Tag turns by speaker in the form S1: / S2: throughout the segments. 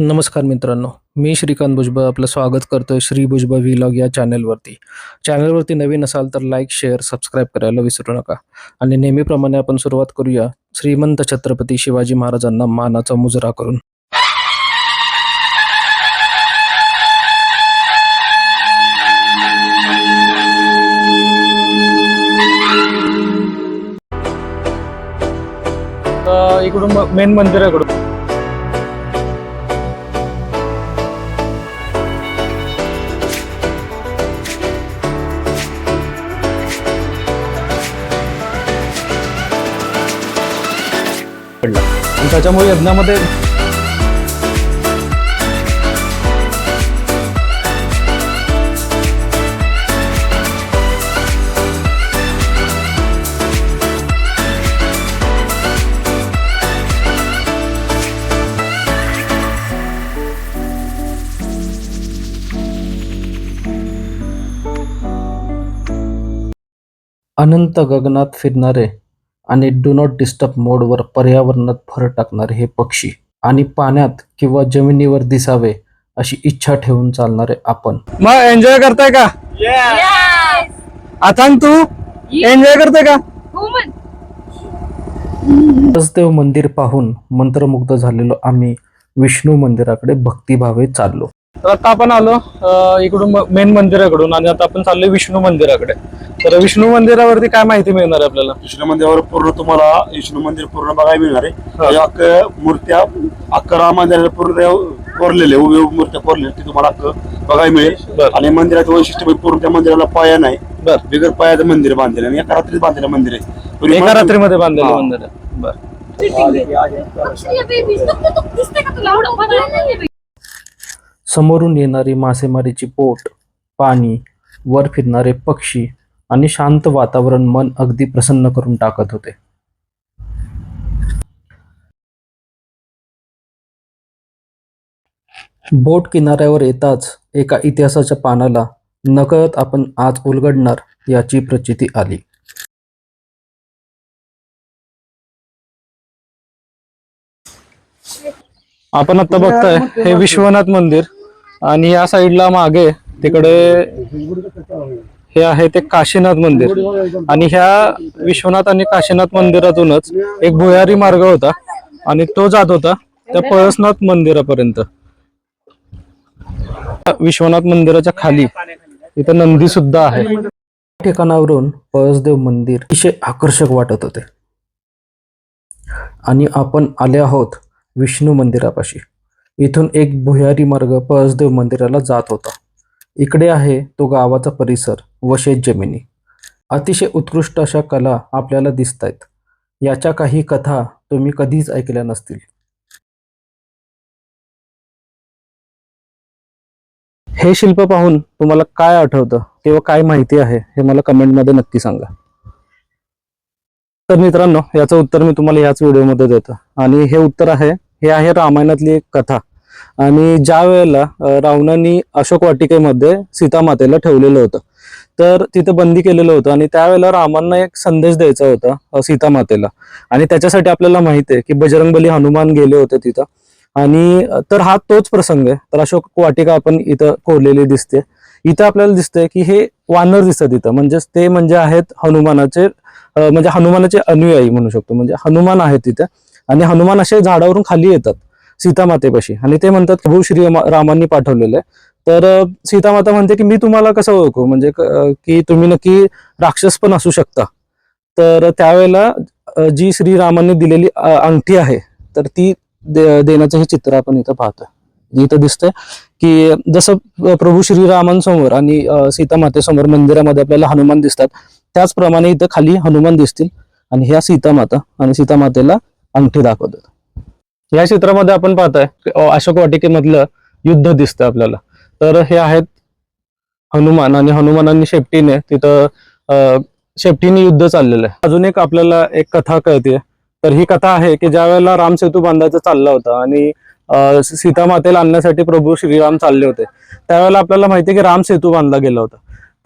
S1: नमस्कार मित्रांनो मी श्रीकांत भुजबळ आपलं स्वागत करतोय श्री भुजबळ व्लॉग या चॅनलवरती चॅनलवरती नवीन असाल तर लाईक शेअर सबस्क्राईब करायला विसरू नका. आणि नेहमीप्रमाणे आपण सुरुवात करूया श्रीमंत छत्रपती शिवाजी महाराजांना मानाचा मुजरा करून. इकडून मेन मंदिराकडून. त्याच्यामुळे यज्ञामध्ये अनंत गगनात फिरणारे आणि डू नॉट डिस्टर्ब मोडवर पर्यावरणात भर टाकणारे हे पक्षी आणि पाण्यात किंवा जमिनीवर दिसावे अशी इच्छा ठेवून चालणारे आपण.
S2: मग एन्जॉय करताय का! आता तू. एन्जॉय करताय का!
S1: कसदेव मंदिर पाहून मंत्रमुग्ध झालेलो आम्ही विष्णू मंदिराकडे भक्तिभावे चाललो.
S2: तर आता आपण आलो इकडून मेन मंदिराकडून आणि आता आपण चाललोय विष्णू मंदिराकडे. तर विष्णू मंदिरावरती काय माहिती मिळणार आहे आपल्याला?
S3: विष्णू मंदिरावर पूर्ण तुम्हाला विष्णू मंदिर पूर्ण बघायला मिळणार आहे. अख्खं मूर्त्या राम मंदिराला पूर्ण कोरलेले उभे उभे मूर्त्या कोरलेल्या ते तुम्हाला बघायला मिळेल. आणि मंदिराचं वैशिष्ट्य म्हणजे पूर्ण त्या मंदिराला पाया नाही.
S2: बर.
S3: बिगर पायाचं मंदिर बांधलेलं आणि एका रात्रीत बांधलेलं मंदिर आहे.
S2: एका रात्रीमध्ये बांधलेलं. मंदिर आहे. बर.
S1: समोरून येणारी मासेमारीची बोट पाणी वर फिरणारे पक्षी आणि शांत वातावरण मन अगदी प्रसन्न करून टाकत होते. बोट किनाऱ्यावर येताच एका इतिहासाच्या पानाला नकळत आपण आज उलगडणार याची प्रचिती आली.
S2: आपण आता बघताय हे विश्वनाथ मंदिर. आणि या साईडला मागे तिकडे हे आहे ते काशीनाथ मंदिर. आणि ह्या विश्वनाथ आणि काशीनाथ मंदिरातूनच एक भुयारी मार्ग होता आणि तो जात होता त्या पळसनाथ मंदिरापर्यंत. विश्वनाथ मंदिराच्या खाली इथं नंदी सुद्धा आहे.
S1: ठिकाणावरून पळसदेव मंदिर अतिशय आकर्षक वाटत होते. आणि आपण आले आहोत विष्णू मंदिरापाशी. इथून एक भुयारी मार्ग पळसदेव मंदिराला जात होता. इकडे आहे तो गावाचा परिसर व शेत जमिनी अतिशय उत्कृष्ट अशा कला आपल्याला दिसत आहेत याच्या काही कथा तुम्ही कधीच ऐकल्या नसतील.
S2: हे शिल्प पाहून तुम्हाला काय आठवतं? किंवा काय माहिती आहे? हे मला कमेंटमध्ये नक्की सांगा. तर मित्रांनो याचं उत्तर मी तुम्हाला याच व्हिडिओमध्ये देतो. आणि हे उत्तर आहे हे आहे रामायणातली एक कथा. आणि ज्या वेळेला रावणांनी अशोक वाटिकेमध्ये सीतामातेला ठेवलेलं होतं तर तिथं बंदी केलेलं होतं आणि त्यावेळेला रामांना एक संदेश द्यायचा होता सीतामातेला. आणि त्याच्यासाठी आपल्याला माहिती आहे की बजरंगबली हनुमान गेले होते तिथं. आणि तर हा तोच प्रसंग आहे. तर अशोक वाटिका आपण इथं कोरलेली दिसते. इथं आपल्याला दिसतंय की हे वानर दिसतात इथं. म्हणजेच ते म्हणजे आहेत हनुमानाचे म्हणजे हनुमानाचे अनुयायी म्हणू शकतो. म्हणजे हनुमान आहेत तिथे. आणि हनुमान असे झाडावरून खाली येतात. सीतामातेपाशी. आणि ते म्हणतात प्रभू श्री रामांनी पाठवलेलं आहे. तर सीतामाता म्हणते की मी तुम्हाला कसं ओळखू? म्हणजे की तुम्ही नक्की राक्षस पण असू शकता. तर त्यावेळेला जी श्रीरामांनी दिलेली अंगठी आहे तर ती दे- देण्याचं हे चित्र आपण इथं पाहतोय. म्हणजे इथं दिसतंय की जसं प्रभू श्रीरामांसमोर आणि सीतामातेसमोर मंदिरामध्ये आपल्याला हनुमान दिसतात त्याचप्रमाणे इथं खाली हनुमान दिसतील आणि ह्या सीतामाता आणि सीतामातेला अंगठी दाखवतात. या चित्रामध्ये आपण पाहताय अशोक वाटिकेमधलं युद्ध दिसतं आपल्याला. तर हे आहेत हनुमान आणि हनुमानांनी शेपटीने तिथं शेपटीने युद्ध चाललेलं आहे. अजून एक आपल्याला एक कथा कळते तर ही कथा आहे की ज्या वेळेला राम सेतू बांधायचा चालला होता आणि सीता सीतामातेला आणण्यासाठी प्रभू श्रीराम चालले होते त्यावेळेला आपल्याला माहिती की राम सेतू बांधला गेला होता.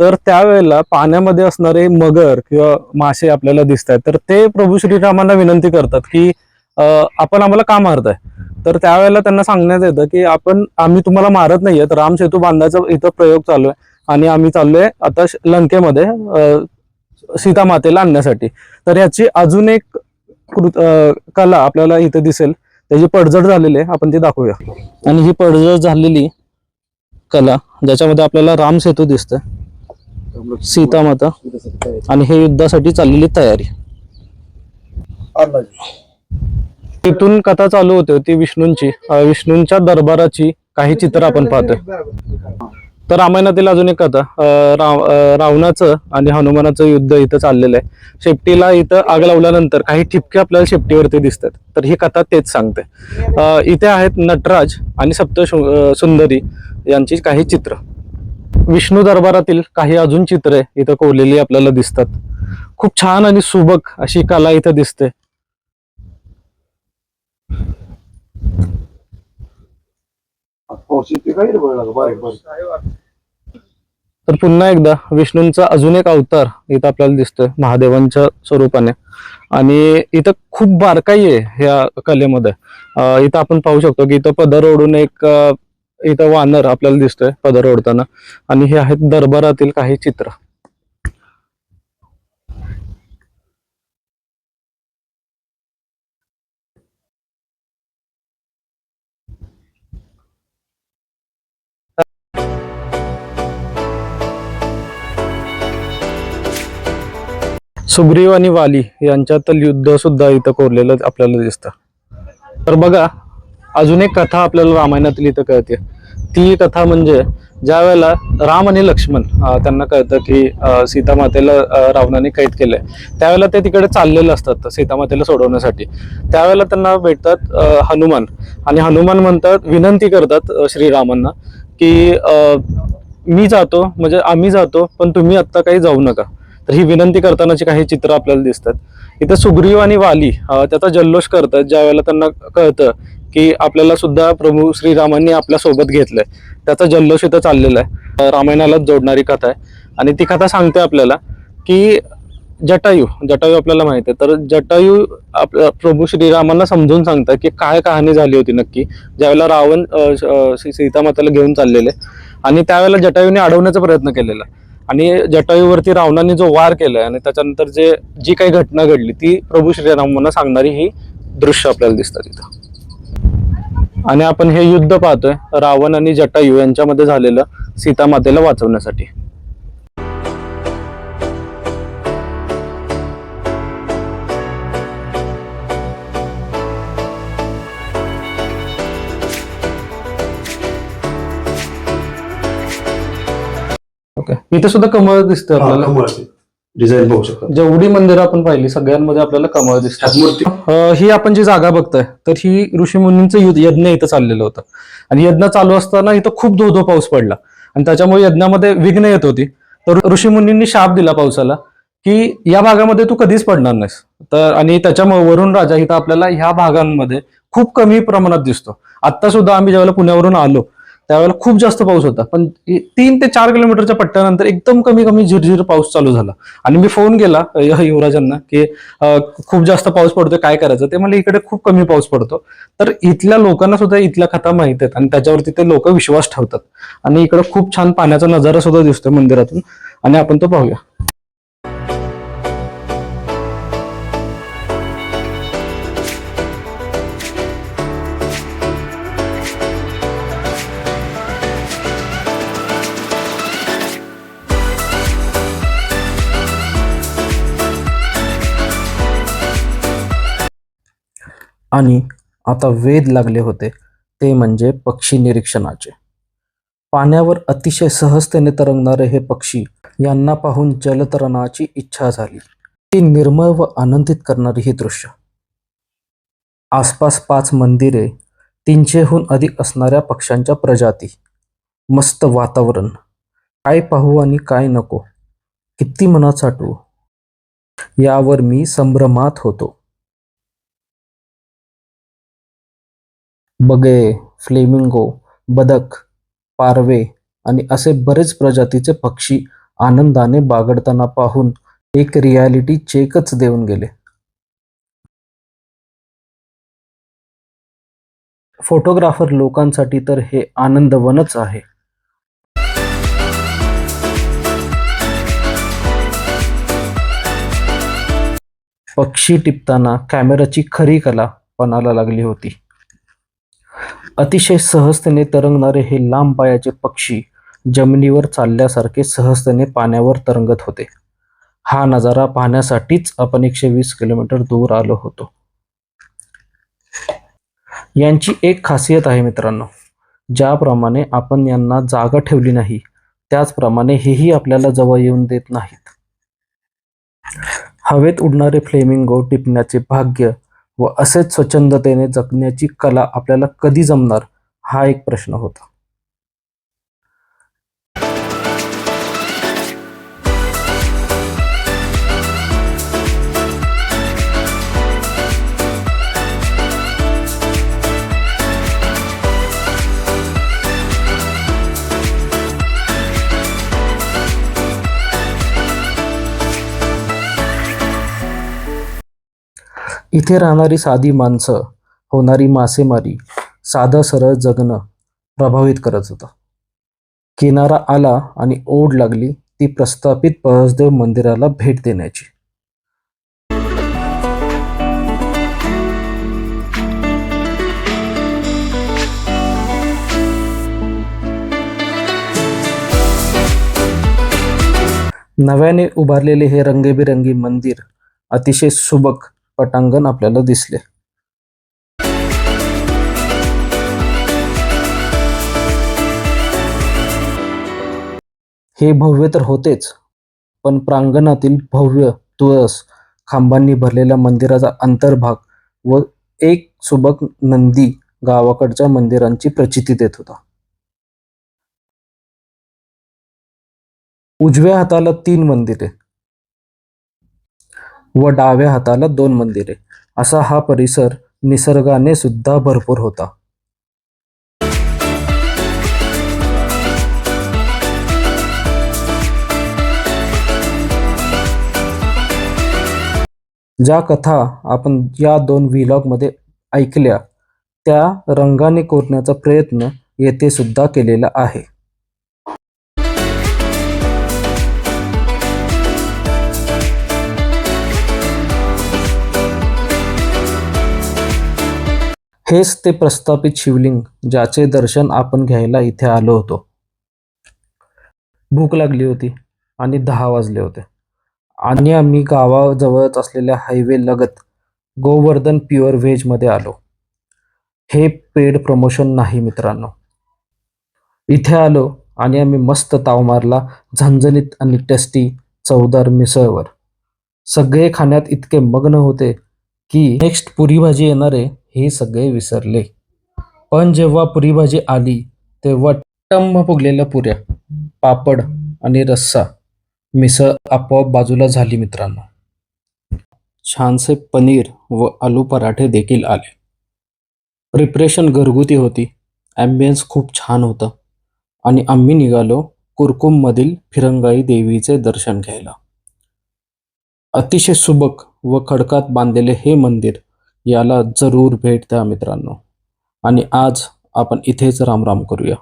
S2: तर त्यावेळेला पाण्यामध्ये असणारे मगर किंवा मासे आपल्याला दिसत आहेत तर ते प्रभू श्रीरामांना विनंती करतात की आपण आम्हाला का मारताय? तर त्यावेळेला त्यांना सांगण्यात येतं की आपण आम्ही तुम्हाला मारत नाहीये तर राम सेतू बांधायचा इथं प्रयोग चालू आहे. आणि आम्ही चाललोय आता लंकेमध्ये सीता मातेला आणण्यासाठी. तर याची अजून एक कृत कला आपल्याला इथे दिसेल. त्याची पडझड झालेली आहे. आपण ती दाखवूया. आणि ही पडझड झालेली कला ज्याच्यामध्ये आपल्याला राम सेतू दिसतय सीता माता आणि हे युद्धासाठी चाललेली तयारी. तिथून कथा चालू होते ती विष्णूंची. विष्णूंच्या दरबाराची काही चित्र आपण पाहतोय. तर रामायणातील अजून एक कथा राव रावणाचं आणि हनुमानाचं युद्ध इथं चाललेलं आहे. शेपटीला इथं आग लावल्यानंतर काही ठिपके आपल्याला शेपटीवरती दिसतात. तर ही कथा तेच सांगते. इथे आहेत नटराज आणि सप्त सुंदरी यांची काही चित्र. विष्णू दरबारातील काही अजून चित्रे इथं कोरलेली आपल्याला दिसतात. खूप छान आणि सुबक अशी कला इथं दिसते. तर पुन्हा एकदा विष्णूंचा अजून एक अवतार इथं आपल्याला दिसतोय महादेवांच्या स्वरूपाने. आणि इथं खूप बारकाई आहे ह्या कलेमध्ये. इथं आपण पाहू शकतो की इथं पदर ओढून एक इथं वानर आपल्याला दिसतोय पदर ओढताना. आणि हे आहेत दरबारातील काही चित्र. सुग्रीव आणि वाली यांच्यातील युद्ध सुद्धा इथं कोरलेलं आपल्याला दिसतं. तर बघा अजून एक कथा आपल्याला रामायणातील इथं कळते. ती कथा म्हणजे ज्या वेळेला राम आणि लक्ष्मण त्यांना कळतं की सीतामातेला रावणाने कैद केलंय. त्यावेळेला ते तिकडे चाललेले असतात सीतामातेला सोडवण्यासाठी. त्यावेळेला त्यांना भेटतात हनुमान. आणि हनुमान म्हणतात विनंती करतात श्रीरामांना की मी जातो म्हणजे आम्ही जातो पण तुम्ही आत्ता काही जाऊ नका. तर ही विनंती करतानाची काही चित्र आपल्याला दिसतात. इथं सुग्रीव आणि वाली त्याचा जल्लोष करतात ज्या वेळेला त्यांना कळतं की आपल्याला सुद्धा प्रभू श्रीरामांनी आपल्यासोबत घेतलंय. त्याचा जल्लोष इथं चाललेला आहे. रामायणालाच जोडणारी कथा आहे. आणि ती कथा सांगते आपल्याला की जटायू जटायू आपल्याला माहिती आहे. तर जटायू आप प्रभू श्रीरामांना समजून सांगतात की काय कहाणी झाली होती नक्की. ज्यावेळेला रावण सीतामाताला घेऊन चाललेले. आणि त्यावेळेला जटायूने अडवण्याचा प्रयत्न केलेला. आणि जटायूवरती रावणाने जो वार केलाय आणि त्याच्यानंतर जे जी काही घटना घडली ती प्रभू श्रीरामांना सांगणारी ही दृश्य आपल्याला दिसतात तिथं आणि आपण हे युद्ध पाहतोय रावण आणि जटायू यांच्यामध्ये झालेलं सीतामातेला वाचवण्यासाठी. ओके इथे सुद्धा कमळ दिसतं आपल्याला.
S3: डिझाईन बघू शकता.
S2: जेवढी मंदिरं आपण पाहिली सगळ्यांमध्ये आपल्याला कमळ दिसतात
S3: ह्यात मूर्ती.
S2: अं, ही आपण जी जागा बघतोय तर ही ऋषी मुनींचं युद्ध यज्ञ इथं चाललेलं होतं. आणि यज्ञ चालू असताना इथं खूप धो धो पाऊस पडला. आणि त्याच्यामुळे यज्ञामध्ये विघ्न येत होती. तर ऋषी मुनींनी शाप दिला पावसाला की या भागामध्ये तू कधीच पडणार नाहीस. तर आणि त्याच्यामुळे वरुण राजा इथं आपल्याला ह्या भागांमध्ये खूप कमी प्रमाणात दिसतो. आता सुद्धा आम्ही ज्यावेळेला पुण्यावरून आलो त्यावेळेला खूप जास्त पाऊस होता. पण तीन ते चार किलोमीटरच्या पट्ट्यानंतर एकदम कमी कमी झिरझिर पाऊस चालू झाला. आणि मी फोन केला युवराजांना की खूप जास्त पाऊस पडतोय काय करायचं? ते म्हणजे इकडे खूप कमी पाऊस पडतो. तर इथल्या लोकांना सुद्धा इथल्या कथा माहीत आहेत आणि त्याच्यावरती ते लोक विश्वास ठेवतात. आणि इकडे खूप छान पाण्याचा नजारा सुद्धा दिसतोय मंदिरातून. आणि आपण तो पाहूया.
S1: आणि आता वेध लागले होते ते म्हणजे पक्षी निरीक्षणाचे. पाण्यावर अतिशय सहजतेने तरंगणारे हे पक्षी यांना पाहून जलतरणाची इच्छा झाली. ती निर्मळ व आनंदित करणारी ही दृश्य. आसपास पाच मंदिरे तीनशेहून अधिक असणाऱ्या पक्ष्यांच्या प्रजाती. मस्त वातावरण. काय पाहू आणि काय नको. किती मनात साठवू. यावर मी संभ्रमात होतो. बगळे फ्लेमिंगो बदक पारवे आणि असे बरेच प्रजातीचे पक्षी आनंदाने बागडताना पाहून एक रियालिटी चेकच देऊन गेले. फोटोग्राफर लोकांसाठी तर हे आनंदवनच आहे. पक्षी टिपताना कॅमेराची खरी कला पणाला लागली होती. अतिशय सहजतेने तरंगणारे हे लांब पायाचे पक्षी जमिनीवर चालल्यासारखे सहजतेने पाण्यावर तरंगत होते. हा नजारा पाहण्यासाठीच आपण एकशे वीस किलोमीटर दूर आलो होतो. यांची एक खासियत आहे मित्रांनो ज्याप्रमाणे आपण यांना जागा ठेवली नाही त्याचप्रमाणे हेही आपल्याला जवळ येऊन देत नाहीत. हवेत उडणारे फ्लेमिंगो टिपण्याचे भाग्य व असेच स्वच्छंदतेने जगण्याची कला आपल्याला कधी जमणार हा एक प्रश्न होता. इथे राहणारी साधी माणसं होणारी मासेमारी साधं सरळ जगणं प्रभावित करत होतं. किनारा आला आणि ओढ लागली ती प्रस्थापित पळसदेव मंदिराला भेट देण्याची. नव्याने उभारलेले हे रंगीबेरंगी मंदिर अतिशय सुबक पटांगण आपल्याला दिसले. हे भव्य तर होतेच पण प्रांगणातील भव्य तुळस खांबांनी भरलेल्या मंदिराचा अंतर्भाग व एक सुबक नंदी गावाकडच्या मंदिरांची प्रचिती देत होता. उजव्या हाताला तीन मंदिरे व डाव्या हाताला दोन मंदिरे. असा हा परिसर निसर्गाने सुद्धा भरपूर होता. ज्या कथा आपण या दोन व्हिलॉगमध्ये ऐकल्या त्या रंगाने कोरण्याचा प्रयत्न येथे सुद्धा केलेला आहे. हेच ते प्रस्थापित शिवलिंग ज्याचे दर्शन आपण घ्यायला इथे आलो होतो. भूक लागली होती आणि दहा वाजले होते. आणि आम्ही गावाजवळच असलेल्या हायवे लगत गोवर्धन प्युअर व्हेजमध्ये आलो. हे पेड प्रमोशन नाही मित्रांनो. इथे आलो आणि आम्ही मस्त ताव मारला झणझणीत आणि टेस्टी चवदार मिसळवर. सगळे खाण्यात इतके मग्न होते की नेक्स्ट पुरी भाजी येणारे हे सगळे विसरले. पण जेव्हा पुरी भाजी आली तेव्हा टंब फुगलेल्या पुऱ्या पापड आणि रस्सा मिसळ आपोआप बाजूला झाली मित्रांनो. छानसे पनीर व आलू पराठे देखील आले. प्रिपरेशन घरगुती होती. ॲम्बियन्स खूप छान होतं. आणि आम्ही निघालो कुरकुममधील फिरंगाई देवीचे दर्शन घ्यायला. अतिशय सुबक व खडकात बांधलेले हे मंदिर याला जरूर भेट द्या मित्रांनो. आणि आज आपण इथेच रामराम करूया.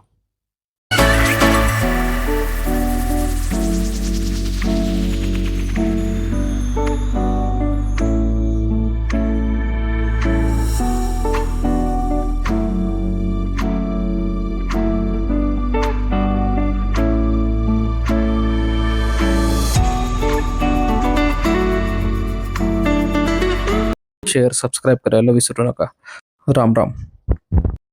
S1: शेअर सबस्क्राईब करायला विसरू नका. राम राम.